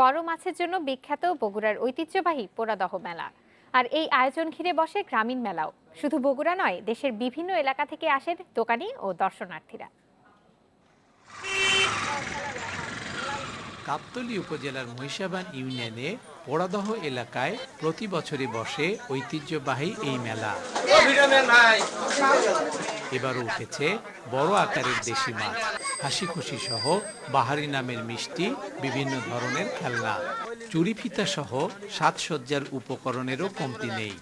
বড় মাছের জন্য বিখ্যাত বগুড়ার ঐতিহ্যবাহী পোড়াদহ মেলা। আর এই আয়োজন ঘিরে বসে গ্রামীণ মেলাও। শুধু বগুড়া নয়, দেশের বিভিন্ন এলাকা থেকে আসেন দোকানি ও দর্শনার্থীরা। গাবতলী উপজেলার মহিষাবান ইউনিয়নে পোড়াদহ এলাকায় প্রতি বছরই বসে ঐতিহ্যবাহী এই মেলা। এবারও উঠেছে বড় আকারের দেশি মাছ। হাসি খুশি সহ বাহারি নামের মিষ্টি, বিভিন্ন ধরনের খেলনা। চুরি ফিতা সহ সাজসজ্জার উপকরণেরও কমতি নেই।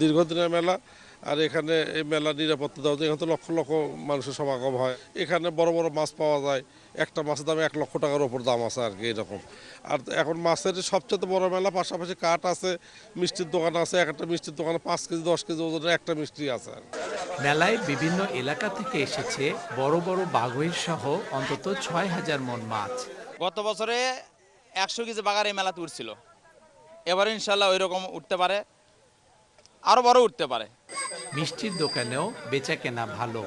দীর্ঘদিনের মেলা আর এখানে এই মেলা নিরাপত্তা দেওয়া যায় এখানে তো লক্ষ লক্ষ মানুষের সমাগম হয়। এখানে বড় বড় মাছ পাওয়া যায় একটা মাছের দাম এক লক্ষ টাকার ওপর দাম আছে আর কি এরকম। আর এখন মাছের সবচেয়ে বড় মেলা পাশাপাশি কাঠ আছে মিষ্টির দোকান আছে এক একটা মিষ্টির দোকানে পাঁচ কেজি দশ কেজি ওজনের একটা মিষ্টি আছে আর মেলায় বিভিন্ন এলাকা থেকে এসেছে বড় বড় বাঘইর সহ অন্তত ছয় হাজার মন মাছ। গত বছরে একশো কেজি বাগার এই মেলাতে উঠছিল। এবারে ইনশাল্লাহ ওই রকম উঠতে পারে। আরও বড় উঠতে পারে। মিষ্টির দোকানেও বেচা কেনা ভালো।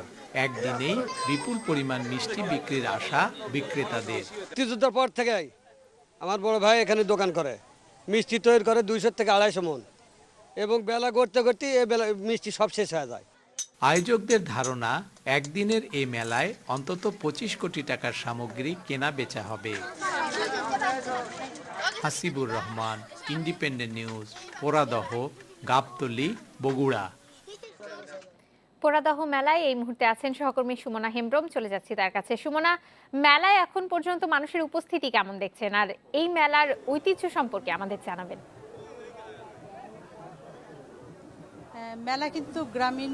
একদিনেই বিপুল পরিমাণ মিষ্টি বিক্রির আশা বিক্রেতাদের। মুক্তিযুদ্ধের পর থেকে আমার বড় ভাই এখানে দোকান করে। মিষ্টি তৈরি করে দুইশো থেকে আড়াইশো মন। এবং বেলা করতে করতে এ বেলা মিষ্টি সব শেষ হয়ে যায়। আয়োজকদের ধারণা একদিনের এই মেলায় অন্তত পঁচিশ কোটি টাকার সামগ্রী কেনা বেচা হবে। Hasibur Rahman Independent News Poradah. Gabtali Bogura. Poradaha মেলায় এই মুহূর্তে আছেন সহকর্মী সুমনা হেমব্রম। চলে যাচ্ছি তার কাছে। সুমনা মেলায় এখন পর্যন্ত মানুষের উপস্থিতি কেমন দেখছেন? আর এই মেলার ঐতিহ্য সম্পর্কে আমাদের জানাবেন। হ্যাঁ, মেলা কিন্তু গ্রামীণ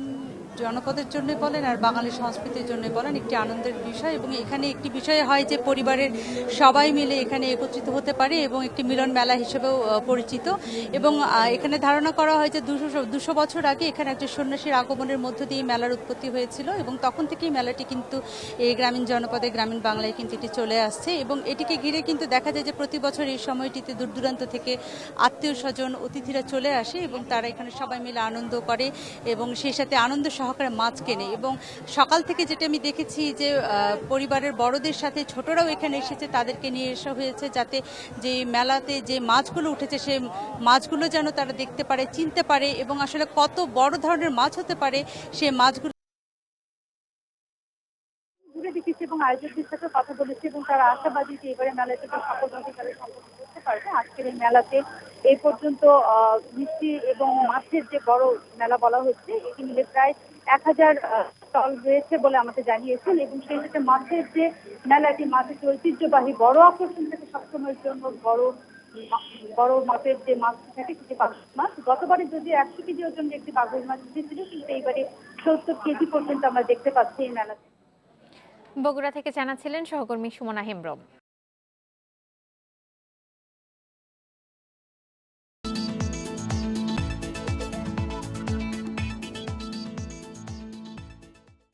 জনপদের জন্য বলেন আর বাঙালি সংস্কৃতির জন্য বলেন একটি আনন্দের বিষয় এবং এখানে একটি বিষয় হয় যে পরিবারের সবাই মিলে এখানে একত্রিত হতে পারে এবং একটি মিলন মেলা হিসেবেও পরিচিত। এবং এখানে ধারণা করা হয় যে দুশো দুশো বছর আগে এখানে একজন সন্ন্যাসীর আগমনের মধ্য দিয়ে মেলার উৎপত্তি হয়েছিল এবং তখন থেকেই মেলাটি কিন্তু এই গ্রামীণ জনপদে, গ্রামীণ বাংলায় কিন্তু এটি চলে আসছে এবং এটিকে ঘিরে কিন্তু দেখা যায় যে প্রতি বছর এই সময়টিতে দূর দূরান্ত থেকে আত্মীয় স্বজন, অতিথিরা চলে আসে এবং তারা এখানে সবাই মিলে আনন্দ করে এবং সেই সাথে আনন্দ সহকারে মাছ কেনে এবং সকাল থেকে যেটা আমি দেখেছি যে পরিবারের বড়দের সাথে ছোটরাও এখানে এসেছে, তাদেরকে নিয়ে আসা হয়েছে যাতে যে মেলাতে যে মাছগুলো উঠেছে সেই মাছগুলো যেন তারা দেখতে পারে, চিনতে পারে এবং আসলে কত বড় ধরনের মাছ হতে পারে সেই মাছগুলো দেখেছি এবং আয়োজকদের সাথে কথা বলেছি এবং তারা আশাবাদী যে এবারে মেলাতে সফলভাবে পারবে। আজকের এই মেলাতে এই পর্যন্ত মিষ্টি এবং মাছের যে বড় মেলা বলা হচ্ছে, এটি মিলে প্রায় এক হাজার স্টল রয়েছে বলে আমাকে জানিয়েছেন এবং সেই সাথে মাছের যে মেলাটি, মাছের ঐতিহ্যবাহী বড় আকর্ষণ থাকে সবসময়ের জন্য বড় বড় মাপের যে মাছ থাকে সেটি পাঁচশো মাছ গতবারে যদি একশো কেজি ওজনের একটি বাঘের মাছ উঠেছিল, কিন্তু এইবারে সত্তর কেজি পর্যন্ত আমরা দেখতে পাচ্ছি এই মেলাতে। বগুড়া থেকে জানাচ্ছিলেন সহকর্মী সুমনা হেমব্রম।